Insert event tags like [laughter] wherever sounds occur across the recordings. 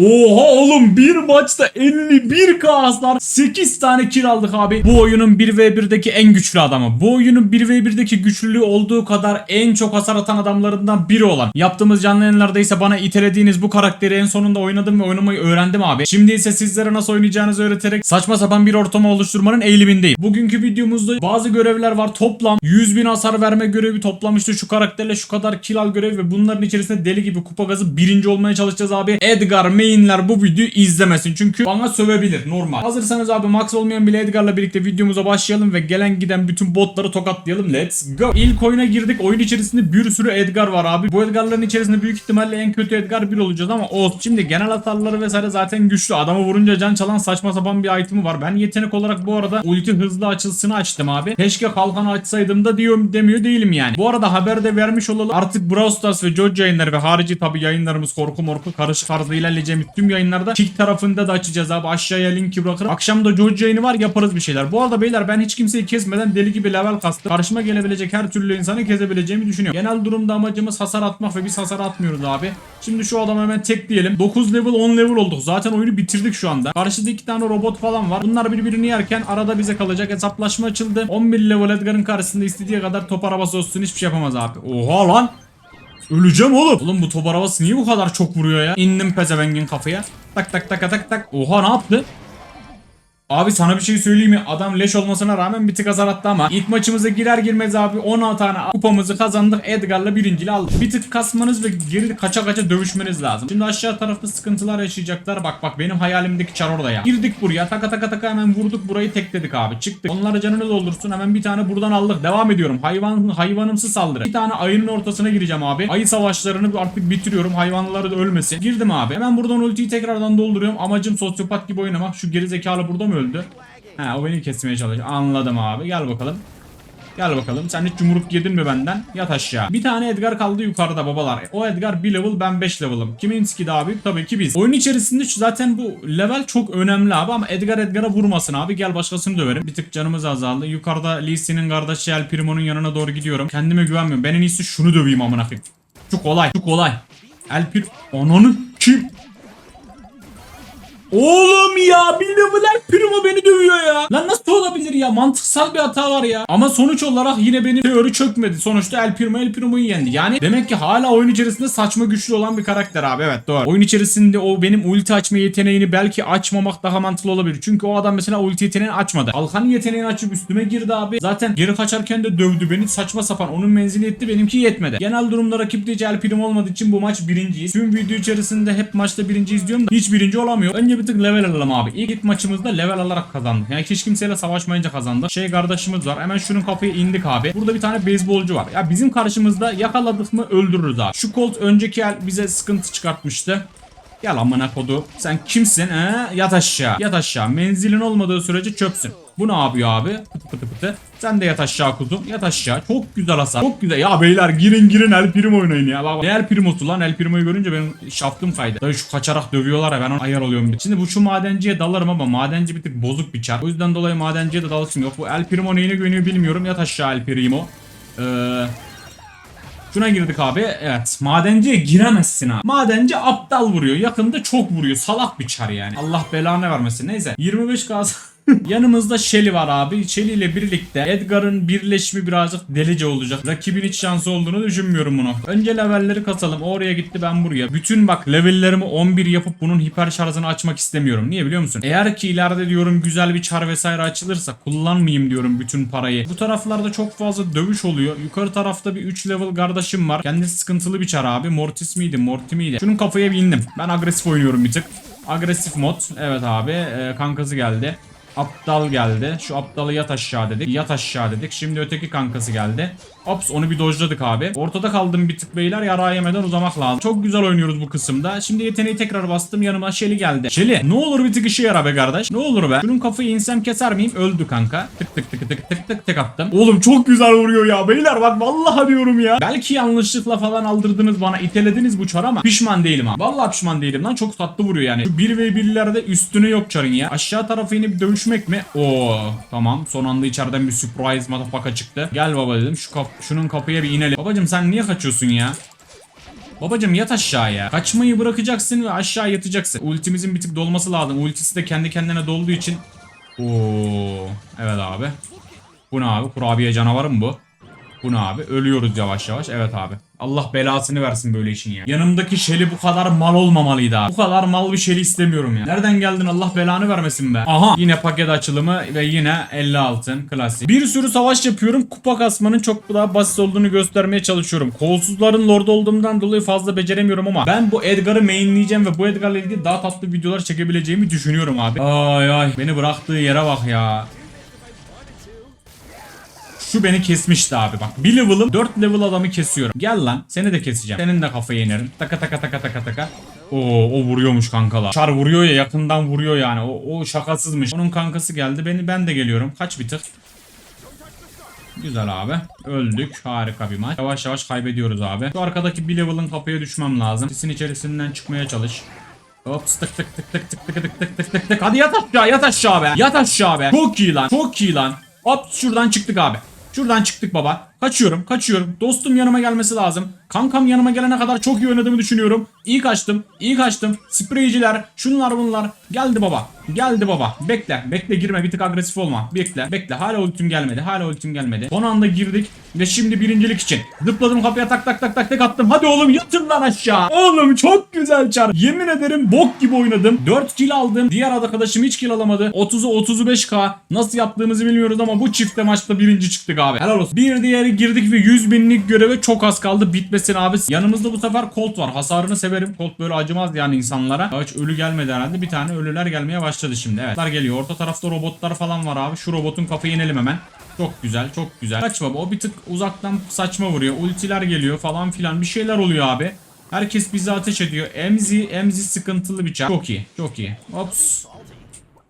Oha oğlum bir maçta 51k hasar 8 tane kill aldık abi. Bu oyunun 1v1'deki en güçlü adamı. Bu oyunun 1v1'deki güçlülüğü olduğu kadar en çok hasar atan adamlarından biri olan. Yaptığımız canlı yayınlarda ise bana itelediğiniz bu karakteri en sonunda oynadım ve oynamayı öğrendim abi. Şimdi ise sizlere nasıl oynayacağınızı öğreterek saçma sapan bir ortamı oluşturmanın eğilimindeyim. Bugünkü videomuzda bazı görevler var. Toplam 100 bin hasar verme görevi toplam işte şu karakterle şu kadar kill al görevi ve bunların içerisinde deli gibi kupa gazı birinci olmaya çalışacağız abi. Edgar mainler bu videoyu izlemesin çünkü bana sövebilir normal. Hazırsanız abi max olmayan bile Edgar'la birlikte videomuza başlayalım ve gelen giden bütün botları tokatlayalım. Let's go. İlk oyuna girdik. Oyun içerisinde bir sürü Edgar var abi. Bu Edgar'ların içerisinde büyük ihtimalle en kötü Edgar 1 olacağız ama olsun. Şimdi genel hasarları vesaire zaten güçlü. Adamı vurunca can çalan saçma sapan bir itemi var. Ben yetenek olarak bu arada ulti hızlı açılsını açtım abi. Keşke kalkanı açsaydım da diyorum demiyor değilim yani. Bu arada haberde vermiş olalım. Artık Brawl Stars ve George yayınları ve harici tabi yayınlarımız korku morku karışık tarzda ilerleyeceğimiz tüm yayınlarda kick tarafında da açacağız abi. Aşağıya linki bırakırım. Akşam da George yayını var yaparız bir şeyler. Bu arada beyler ben hiç kimseyi kesmeden deli gibi level kastım. Karşıma gelebilecek her türlü insanı kesebileceğimi düşünüyorum. Genel durumda amacımız hasar atmak ve biz hasar atmıyoruz abi. Şimdi şu adamı hemen tek diyelim. 9 level 10 level olduk. Zaten oyunu bitirdik şu anda. Karşıda iki tane robot falan var. Bunlar birbirini yerken arada bize kalacak hesaplaşma açıldı. 11 level Edgar'ın karşısında istediği kadar top arabası olsun hiçbir şey yapamaz abi. Oha lan. Öleceğim oğlum. Oğlum bu top arabası niye bu kadar çok vuruyor ya? İndim pezevengin kafaya. Tak tak tak tak tak. Oha ne yaptı? Abi sana bir şey söyleyeyim mi? Adam leş olmasına rağmen bir tık hasar attı ama ilk maçımıza girer girmez abi 16 tane kupamızı kazandık. Edgar'la birinciliği aldık. Bir tık kasmanız ve geri kaça kaça dövüşmeniz lazım. Şimdi aşağı tarafta sıkıntılar yaşayacaklar. Bak bak benim hayalimdeki çar orada ya. Girdik buraya taka taka taka hemen vurduk burayı tekledik abi. Çıktık. Onlara canını doldursun hemen bir tane buradan aldık. Devam ediyorum. Hayvan hayvanımsı saldırı. Bir tane ayının ortasına gireceğim abi. Ayı savaşlarını artık bitiriyorum. Hayvanları da ölmesin. Girdim abi. Hemen buradan ultiyi tekrardan dolduruyorum. Amacım sosyopat gibi oynamak. Şu geri zekalı burada mı öldü? Ha o beni kesmeye çalışıyor. Anladım abi. Gel bakalım. Gel bakalım. Sen hiç yumruk yedin mi benden? Yat aşağı. Bir tane Edgar kaldı yukarıda babalar. O Edgar 1 level ben 5 level'ım. Kiminski daha büyük? Tabii ki biz. Oyun içerisinde zaten bu level çok önemli abi ama Edgar Edgar'a vurmasın abi. Gel başkasını döverim. Bir tık canımız azaldı. Yukarıda Lee Sin'in kardeşi El Primo'nun yanına doğru gidiyorum. Kendime güvenmiyorum. Ben en iyisi şunu döveyim amına koyayım. Şu kolay. Şu kolay. El Pir... Ananı kim? Oğlum ya bir level El Primo beni dövüyor ya. Lan nasıl olabilir ya? Mantıksal bir hata var ya. Ama sonuç olarak yine benim teori çökmedi. Sonuçta El Primo El Primo'yu yendi. Yani demek ki hala oyun içerisinde saçma güçlü olan bir karakter abi. Evet doğru. Oyun içerisinde o benim ulti açma yeteneğini belki açmamak daha mantıklı olabilir. Çünkü o adam mesela ulti yeteneğini açmadı. Kalkan yeteneğini açıp üstüme girdi abi. Zaten geri kaçarken de dövdü beni. Saçma sapan. Onun menzili yetti benimki yetmedi. Genel durumda rakipleyici El Primo olmadığı için bu maç birinciyiz. Tüm video içerisinde hep maçta birinciyiz diyorum da hiç birinci olamıyor. Önce bir tık level alalım abi. İlk, ilk maçımızda level alarak kazandık. Yani hiç kimseyle savaşmayınca kazandık. Şey kardeşimiz var. Hemen şunun kafaya indik abi. Burada bir tane beyzbolcu var. Ya bizim karşımızda yakaladık mı öldürürüz abi. Şu Colt önceki el bize sıkıntı çıkartmıştı. Gel amına kodu. Sen kimsin he? Yat aşağı. Yat aşağı. Menzilin olmadığı sürece çöpsün. Bu ne yapıyor abi? Pıtı pıtı pıtı. Sen de yat aşağı kuzum. Yat aşağı. Çok güzel hasar. Çok güzel. Ya beyler girin girin El Primo oynayın ya. Bak. Ne El Primo'su lan? El Primo'yu görünce benim şaftım kaydı. Dayı şu kaçarak dövüyorlar ya ben ona ayar oluyorum. bir. Şimdi bu şu madenciye dalarım ama madenci bir tık bozuk bir çar. O yüzden dolayı madenciye de dalışım yok. Bu El Primo neyine güveniyor bilmiyorum. Yat aşağı El Primo. Eee... Şuna girdik abi. Evet. Madenciye giremezsin abi. Madenci aptal vuruyor. Yakında çok vuruyor. Salak bir çar yani. Allah belanı vermesin. Neyse. 25 gaz. Yanımızda Shelly var abi. Shelly ile birlikte Edgar'ın birleşimi birazcık delice olacak. Rakibin hiç şansı olduğunu düşünmüyorum bunu. Önce levelleri kasalım. O oraya gitti ben buraya. Bütün bak levellerimi 11 yapıp bunun hiper şarjını açmak istemiyorum. Niye biliyor musun? Eğer ki ileride diyorum güzel bir çar vesaire açılırsa kullanmayayım diyorum bütün parayı. Bu taraflarda çok fazla dövüş oluyor. Yukarı tarafta bir 3 level kardeşim var. Kendisi sıkıntılı bir çar abi. Mortis miydi? Morty miydi? Şunun kafaya bir indim. Ben agresif oynuyorum bir tık. Agresif mod. Evet abi. Ee, kankası geldi. Aptal geldi. Şu aptalı yat aşağı dedik. Yat aşağı dedik. Şimdi öteki kankası geldi. Ops onu bir dojladık abi. Ortada kaldım bir tık beyler. Yara yemeden uzamak lazım. Çok güzel oynuyoruz bu kısımda. Şimdi yeteneği tekrar bastım. Yanıma Shelly geldi. Shelly ne olur bir tık işe yara be kardeş. Ne olur be. Şunun kafayı insem keser miyim? Öldü kanka. Tık tık tık tık tık tık tık attım. Oğlum çok güzel vuruyor ya beyler. Bak vallahi diyorum ya. Belki yanlışlıkla falan aldırdınız bana. itelediniz bu çar ama pişman değilim ha. Vallahi pişman değilim lan. Çok tatlı vuruyor yani. Şu 1 ve 1'lerde üstüne yok çarın ya. Aşağı tarafı inip dövüşmek mi? Oo tamam. Son anda içeriden bir surprise motherfucker çıktı. Gel baba dedim. Şu kap şunun kapıya bir inelim. Babacım sen niye kaçıyorsun ya? Babacım yat aşağıya. Kaçmayı bırakacaksın ve aşağı yatacaksın. Ultimizin bir tık dolması lazım. Ultisi de kendi kendine dolduğu için. Oo, evet abi. Bu ne abi? Kurabiye canavarı mı bu? Bu ne abi? Ölüyoruz yavaş yavaş. Evet abi. Allah belasını versin böyle işin ya. Yanımdaki Şeli bu kadar mal olmamalıydı abi. Bu kadar mal bir Şeli istemiyorum ya. Nereden geldin Allah belanı vermesin be. Aha yine paket açılımı ve yine 50 altın klasik. Bir sürü savaş yapıyorum. Kupa kasmanın çok daha basit olduğunu göstermeye çalışıyorum. Kolsuzların lordu olduğumdan dolayı fazla beceremiyorum ama ben bu Edgar'ı mainleyeceğim ve bu Edgar'la ilgili daha tatlı videolar çekebileceğimi düşünüyorum abi. Ay ay beni bıraktığı yere bak ya. Şu beni kesmişti abi bak. Bir level'ım 4 level adamı kesiyorum. Gel lan seni de keseceğim. Senin de kafayı yenerim. Taka taka taka taka taka. Oo, o vuruyormuş kankalar. Çar vuruyor ya yakından vuruyor yani. O, o şakasızmış. Onun kankası geldi. Beni ben de geliyorum. Kaç bir tık. Güzel abi. Öldük. Harika bir maç. Yavaş yavaş kaybediyoruz abi. Şu arkadaki bir level'ın kapıya düşmem lazım. Sisin içerisinden çıkmaya çalış. Hop tık tık tık tık tık tık tık tık tık tık tık. Hadi yat aşağı yat aşağı be. Yat aşağı be. Çok iyi lan. Çok iyi lan. Hop şuradan çıktık abi. Şuradan çıktık baba. Kaçıyorum, kaçıyorum. Dostum yanıma gelmesi lazım. Kankam yanıma gelene kadar çok iyi oynadığımı düşünüyorum. İyi kaçtım, iyi kaçtım. Spreyciler, şunlar bunlar. Geldi baba. Geldi baba. Bekle, bekle girme. Bir tık agresif olma. Bekle, bekle. Hala ultim gelmedi. Hala ultim gelmedi. Son anda girdik ve şimdi birincilik için. Zıpladım kapıya tak tak tak tak tak attım. Hadi oğlum yatır lan aşağı. Oğlum çok güzel çar. Yemin ederim bok gibi oynadım. 4 kill aldım. Diğer arkadaşım hiç kill alamadı. 30'u 35k. Nasıl yaptığımızı bilmiyoruz ama bu çifte maçta birinci çıktık abi. Helal olsun. Bir diğeri girdik ve 100 binlik göreve çok az kaldı. Bitmesin abi. Yanımızda bu sefer Colt var. Hasarını severim. Colt böyle acımaz yani insanlara. Hiç ölü gelmedi herhalde. Bir tane ölüler gelmeye başladı şimdi. Evet. Geliyor. Orta tarafta robotlar falan var abi. Şu robotun kafayı yenelim hemen. Çok güzel, çok güzel. Kaç baba o bir tık uzaktan saçma vuruyor. Ultiler geliyor falan filan. Bir şeyler oluyor abi. Herkes bizi ateş ediyor. Emzi, Emzi sıkıntılı bir çar. Çok iyi, çok iyi. Ops.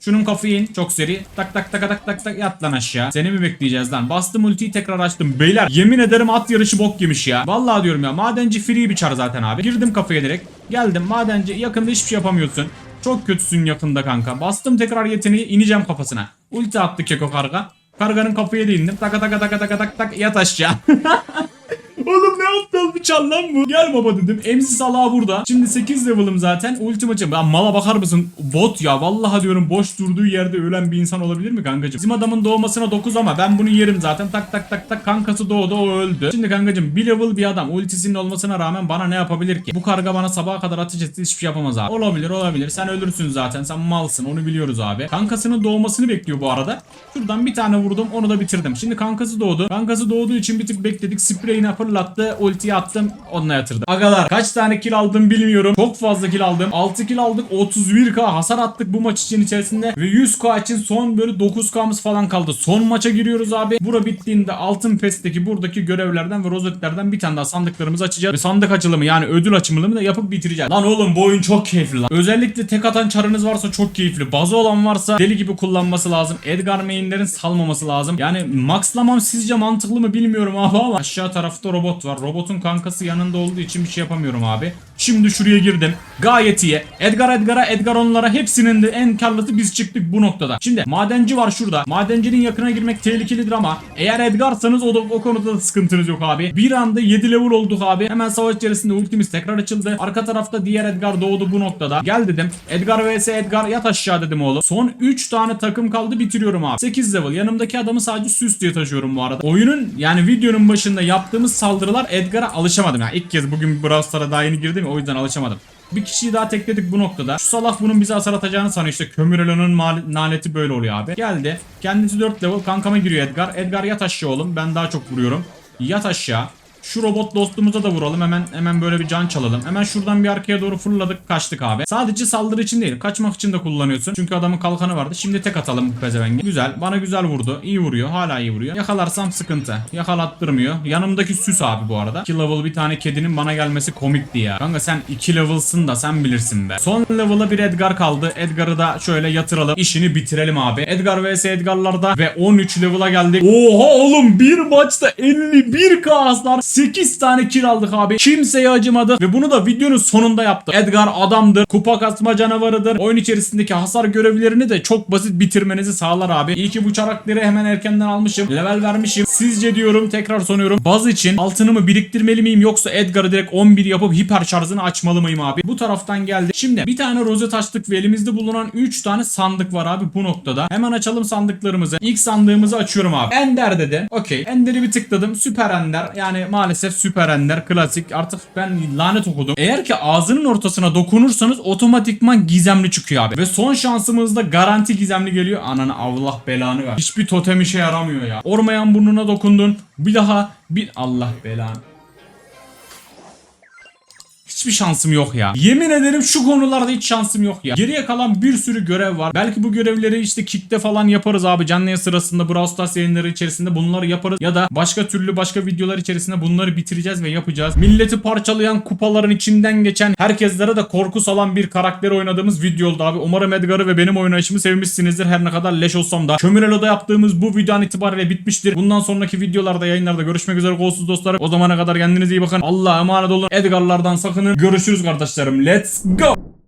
Şunun kafayı in. Çok seri. Tak tak tak tak tak tak yat lan aşağı. Seni mi bekleyeceğiz lan? Bastım ultiyi tekrar açtım. Beyler yemin ederim at yarışı bok yemiş ya. Vallahi diyorum ya. Madenci free bir çar zaten abi. Girdim kafaya direkt. Geldim madenci yakında hiçbir şey yapamıyorsun. Çok kötüsün yakında kanka. Bastım tekrar yeteneği ineceğim kafasına. Ulti attı keko karga. Karganın kafaya da indim. Taka taka taka taka tak tak yat aşağı. [laughs] Aptal bir çal lan bu. Gel baba dedim. Emsi salağı burada. Şimdi 8 level'ım zaten. Ultim açım. Ya mala bakar mısın? Bot ya. Vallahi diyorum boş durduğu yerde ölen bir insan olabilir mi kankacım? Bizim adamın doğmasına 9 ama ben bunu yerim zaten. Tak tak tak tak kankası doğdu o öldü. Şimdi kankacım bir level bir adam. Ultisinin olmasına rağmen bana ne yapabilir ki? Bu karga bana sabaha kadar ateş etse hiçbir şey yapamaz abi. Olabilir olabilir. Sen ölürsün zaten. Sen malsın. Onu biliyoruz abi. Kankasının doğmasını bekliyor bu arada. Şuradan bir tane vurdum. Onu da bitirdim. Şimdi kankası doğdu. Kankası doğduğu için bir tık bekledik. Spreyine fırlattı. Ultiyi. Onunla yatırdım. Agalar kaç tane kill aldım bilmiyorum. Çok fazla kill aldım. 6 kill aldık. 31k hasar attık bu maç için içerisinde. Ve 100k için son böyle 9k'mız falan kaldı. Son maça giriyoruz abi. Bura bittiğinde altın pesteki buradaki görevlerden ve rozetlerden bir tane daha sandıklarımızı açacağız. Ve sandık açılımı yani ödül açılımını da yapıp bitireceğiz. Lan oğlum bu oyun çok keyifli lan. Özellikle tek atan çarınız varsa çok keyifli. Bazı olan varsa deli gibi kullanması lazım. Edgar mainlerin salmaması lazım. Yani maxlamam sizce mantıklı mı bilmiyorum abi ama aşağı tarafta robot var. Robotun kankası yanında olduğu için bir şey yapamıyorum abi. Şimdi şuraya girdim. Gayet iyi. Edgar Edgar'a Edgar onlara hepsinin de en karlısı biz çıktık bu noktada. Şimdi madenci var şurada. Madencinin yakına girmek tehlikelidir ama eğer Edgar'sanız o da o konuda da sıkıntınız yok abi. Bir anda 7 level olduk abi. Hemen savaş içerisinde ultimiz tekrar açıldı. Arka tarafta diğer Edgar doğdu bu noktada. Gel dedim. Edgar vs Edgar yat aşağı dedim oğlum. Son 3 tane takım kaldı bitiriyorum abi. 8 level. Yanımdaki adamı sadece süs diye taşıyorum bu arada. Oyunun yani videonun başında yaptığımız saldırılar Edgar'a alışamadım. Yani ilk kez bugün Brawl Stars'a daha yeni girdim ya o yüzden alışamadım. Bir kişiyi daha tekledik bu noktada. Şu salak bunun bize hasar atacağını sanıyor işte. Kömür Elo'nun laneti böyle oluyor abi. Geldi. Kendisi 4 level. Kankama giriyor Edgar. Edgar yat aşağı oğlum. Ben daha çok vuruyorum. Yat aşağı. Şu robot dostumuza da vuralım. Hemen hemen böyle bir can çalalım. Hemen şuradan bir arkaya doğru fırladık. Kaçtık abi. Sadece saldırı için değil. Kaçmak için de kullanıyorsun. Çünkü adamın kalkanı vardı. Şimdi tek atalım bu pezevenge. Güzel. Bana güzel vurdu. İyi vuruyor. Hala iyi vuruyor. Yakalarsam sıkıntı. Yakalattırmıyor. Yanımdaki süs abi bu arada. 2 level bir tane kedinin bana gelmesi komikti ya. Kanka sen 2 level'sın da sen bilirsin be. Son level'a bir Edgar kaldı. Edgar'ı da şöyle yatıralım. İşini bitirelim abi. Edgar vs Edgar'larda ve 13 level'a geldik. Oha oğlum bir maçta 51k hasar 8 tane kill aldık abi. Kimseye acımadık ve bunu da videonun sonunda yaptık. Edgar adamdır. Kupa kasma canavarıdır. Oyun içerisindeki hasar görevlerini de çok basit bitirmenizi sağlar abi. İyi ki bu çarakteri hemen erkenden almışım. Level vermişim. Sizce diyorum tekrar soruyorum. Baz için altınımı biriktirmeli miyim yoksa Edgar'ı direkt 11 yapıp hiper şarjını açmalı mıyım abi? Bu taraftan geldi. Şimdi bir tane rozet açtık ve elimizde bulunan 3 tane sandık var abi bu noktada. Hemen açalım sandıklarımızı. İlk sandığımızı açıyorum abi. Ender dedi. Okey. Ender'i bir tıkladım. Süper Ender. Yani maalesef Süper Ender. Klasik. Artık ben lanet okudum. Eğer ki ağzının ortasına dokunursanız otomatikman gizemli çıkıyor abi. Ve son şansımızda garanti gizemli geliyor. Ananı Allah belanı ver. Hiçbir totem işe yaramıyor ya. Ormayan burnuna dokundun. Bir daha bir Allah belanı. Hiçbir şansım yok ya. Yemin ederim şu konularda hiç şansım yok ya. Geriye kalan bir sürü görev var. Belki bu görevleri işte Kick'te falan yaparız abi. Canlı yayın sırasında Brawl Stars yayınları içerisinde bunları yaparız. Ya da başka türlü başka videolar içerisinde bunları bitireceğiz ve yapacağız. Milleti parçalayan kupaların içinden geçen herkeslere de korku salan bir karakteri oynadığımız video oldu abi. Umarım Edgar'ı ve benim oynayışımı sevmişsinizdir. Her ne kadar leş olsam da. Kömürelo'da yaptığımız bu videonun itibariyle bitmiştir. Bundan sonraki videolarda yayınlarda görüşmek üzere kolsuz dostlarım. O zamana kadar kendinize iyi bakın. Allah'a emanet olun. Edgar'lardan sakının. Görüşürüz kardeşlerim. Let's go.